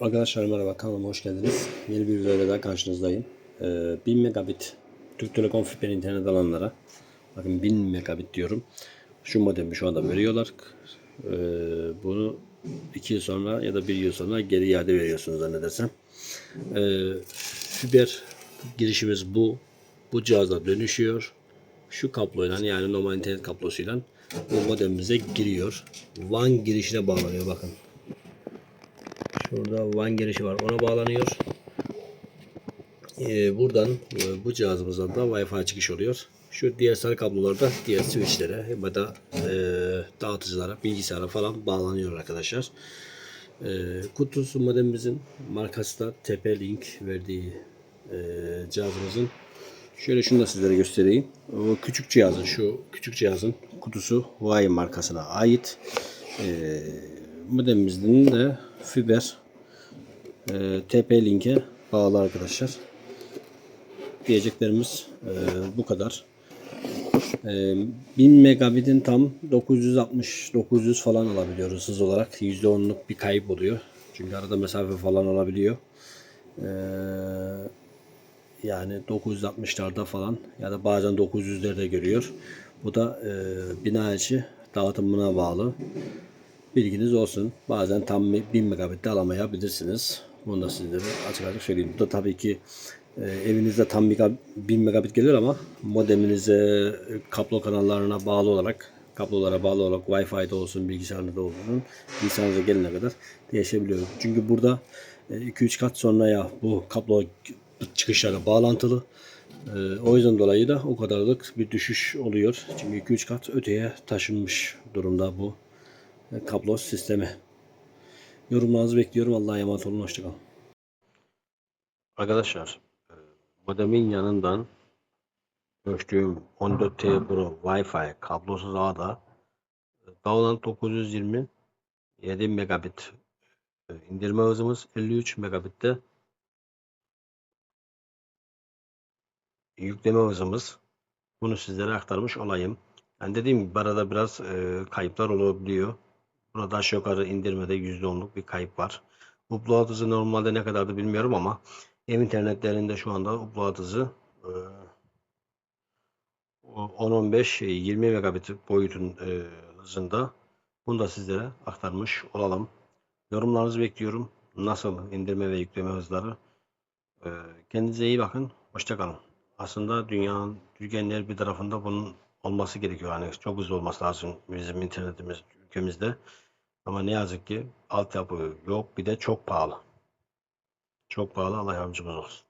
Arkadaşlar merhaba kanalıma hoş geldiniz. Yeni bir videoyla daha karşınızdayım. Ee, 1000 megabit Türk Telekom fiber internet alanlara bakın 1000 megabit diyorum. Şu modemi şu anda veriyorlar. Ee, bunu 2 yıl sonra ya da 1 yıl sonra geri iade veriyorsunuz zannedersem. Ee, fiber girişimiz bu. Bu cihaza dönüşüyor. Şu kabloyla yani normal internet kablosuyla bu modemimize giriyor. WAN girişine bağlanıyor bakın. Şurada WAN girişi var. Ona bağlanıyor. Ee, buradan e, bu cihazımızdan da Wi-Fi çıkış oluyor. Şu diğer sarı kablolarda diğer switchlere ya da e, dağıtıcılara, bilgisayara falan bağlanıyor arkadaşlar. E, kutusu modemimizin markası da TP-Link verdiği e, cihazımızın. Şöyle şunu da sizlere göstereyim. O küçük cihazın şu küçük cihazın kutusu Huawei markasına ait. E, modemimizin de fiber e, TP-Link'e bağlı arkadaşlar. Diyeceklerimiz e, bu kadar. E, 1000 megabit'in tam 960-900 falan alabiliyoruz hız olarak. %10'luk bir kayıp oluyor. Çünkü arada mesafe falan alabiliyor. E, yani 960'larda falan ya da bazen 900'lerde görüyor. Bu da e, bina içi dağıtımına bağlı. Bilginiz olsun. Bazen tam 1000 megabit de alamayabilirsiniz. Bunu da sizlere açık açık söyleyeyim. Bu da tabii ki e, evinizde tam 1000 megabit gelir ama modeminize e, kablo kanallarına bağlı olarak kablolara bağlı olarak Wi-Fi'de olsun, bilgisayarınızda olsun, bilgisayarınıza gelene kadar değişebiliyor. Çünkü burada 2-3 kat sonra ya bu kablo çıkışlara bağlantılı. E, o yüzden dolayı da o kadarlık bir düşüş oluyor. Çünkü 2-3 kat öteye taşınmış durumda bu kablo sistemi. Yorumlarınızı bekliyorum. Allah'a emanet olun. Hoşçakalın. Arkadaşlar modemin yanından ölçtüğüm 14T Pro Wi-Fi kablosuz ağda Dağılan 920 7 megabit indirme hızımız 53 megabitte yükleme hızımız bunu sizlere aktarmış olayım. Yani dediğim gibi arada biraz e, kayıplar olabiliyor. Burada aşağı yukarı indirmede %10'luk bir kayıp var. Upload hızı normalde ne kadardı bilmiyorum ama ev internetlerinde şu anda upload hızı e, 10-15-20 megabit boyutun e, hızında. Bunu da sizlere aktarmış olalım. Yorumlarınızı bekliyorum. Nasıl indirme ve yükleme hızları. E, kendinize iyi bakın. Hoşçakalın. Aslında dünyanın, Türkiye'nin her bir tarafında bunun olması gerekiyor. Yani çok hızlı olması lazım bizim internetimiz ülkemizde. Ama ne yazık ki altyapı yok. Bir de çok pahalı. Çok pahalı. Allah yardımcımız olsun.